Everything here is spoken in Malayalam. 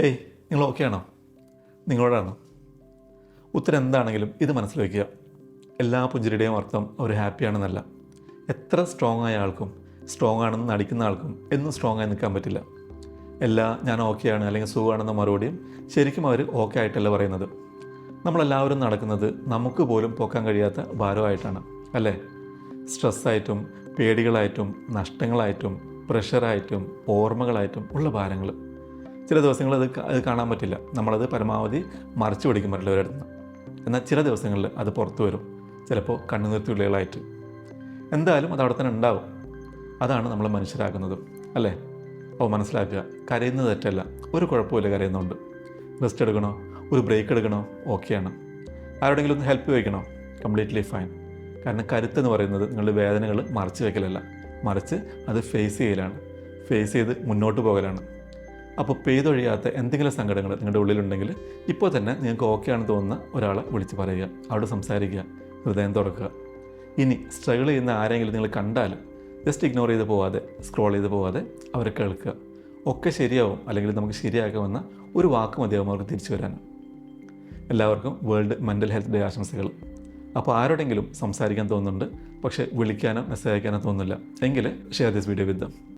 ഹേയ് നിങ്ങൾ ഓക്കെ ആണോ? നിങ്ങളോടാണോ? ഉത്തരം എന്താണെങ്കിലും ഇത് മനസ്സിൽ വയ്ക്കുക എല്ലാ പുഞ്ചിരിയുടെയും അർത്ഥം അവർ ഹാപ്പിയാണെന്നല്ല എത്ര സ്ട്രോങ് ആയ ആൾക്കും സ്ട്രോങ് ആണെന്ന് നടിക്കുന്ന ആൾക്കും എന്നും സ്ട്രോങ് ആയി നിൽക്കാൻ പറ്റില്ല. എല്ലാ ഞാൻ ഓക്കെയാണ് അല്ലെങ്കിൽ സുഖമാണെന്ന മറുപടിയും ശരിക്കും അവർ ഓക്കെ ആയിട്ടല്ല പറയുന്നത്. നമ്മളെല്ലാവരും നടക്കുന്നത് നമുക്ക് പോലും പോക്കാൻ കഴിയാത്ത ഭാരമായിട്ടാണ് അല്ലേ? സ്ട്രെസ്സായിട്ടും പേടികളായിട്ടും നഷ്ടങ്ങളായിട്ടും പ്രഷറായിട്ടും ഓർമ്മകളായിട്ടും ഉള്ള ഭാരങ്ങൾ. ചില ദിവസങ്ങളിൽ അത് അത് കാണാൻ പറ്റില്ല. നമ്മളത് പരമാവധി മറച്ചു പിടിക്കും മറ്റുള്ളവരുടെ അടുത്ത് എന്നാൽ ചില ദിവസങ്ങളിൽ അത് പുറത്തു വരും. ചിലപ്പോൾ കണ്ണുനീർത്തുള്ളികളായിട്ട്. എന്തായാലും അത് അവിടെ തന്നെ ഉണ്ടാവും. അതാണ് നമ്മൾ മനുഷ്യരാക്കുന്നത് അല്ലേ? അപ്പോൾ മനസ്സിലാക്കുക. കരയുന്നത് തെറ്റല്ല. ഒരു കുഴപ്പമില്ല കരയുന്നുണ്ട്. റെസ്റ്റ് എടുക്കണോ? ഒരു ബ്രേക്ക് എടുക്കണോ? ഓക്കെയാണ് ആരോടെങ്കിലും ഒന്ന് ഹെൽപ്പ് ചോദിക്കണോ? കംപ്ലീറ്റ്ലി ഫൈൻ കാരണം കരുത്ത് എന്ന് പറയുന്നത് നിങ്ങളുടെ വേദനകൾ മറച്ചു വയ്ക്കലല്ല മറിച്ച് അത് ഫേസ് ചെയ്യലാണ്. ഫേസ് ചെയ്ത് മുന്നോട്ട് പോകലാണ്. അപ്പോൾ പെയ്തൊഴിയാത്ത എന്തെങ്കിലും സങ്കടങ്ങൾ നിങ്ങളുടെ ഉള്ളിലുണ്ടെങ്കിൽ ഇപ്പോൾ തന്നെ നിങ്ങൾക്ക് ഓക്കെ ആണെന്ന് തോന്നുന്ന ഒരാളെ വിളിച്ച് പറയുക അവിടെ സംസാരിക്കുക ഹൃദയം തുറക്കുക. ഇനി സ്ട്രഗിൾ ചെയ്യുന്ന ആരെങ്കിലും നിങ്ങൾ കണ്ടാൽ ജസ്റ്റ് ഇഗ്നോർ ചെയ്ത് പോവാതെ സ്ക്രോൾ ചെയ്ത് പോവാതെ അവരെ കേൾക്കുക. ഒക്കെ ശരിയാവും അല്ലെങ്കിൽ നമുക്ക് ശരിയാക്കാമെന്ന ഒരു വാക്ക് മതിയാവും അവർക്ക് തിരിച്ചു വരാൻ. എല്ലാവർക്കും വേൾഡ് മെന്റൽ ഹെൽത്ത് ഡേ ആശംസകൾ. അപ്പോൾ ആരോടെങ്കിലും സംസാരിക്കാൻ തോന്നുന്നുണ്ട് പക്ഷേ വിളിക്കാനോ മെസ്സേജ് അയക്കാനോ തോന്നുന്നില്ല എങ്കിൽ share this video with them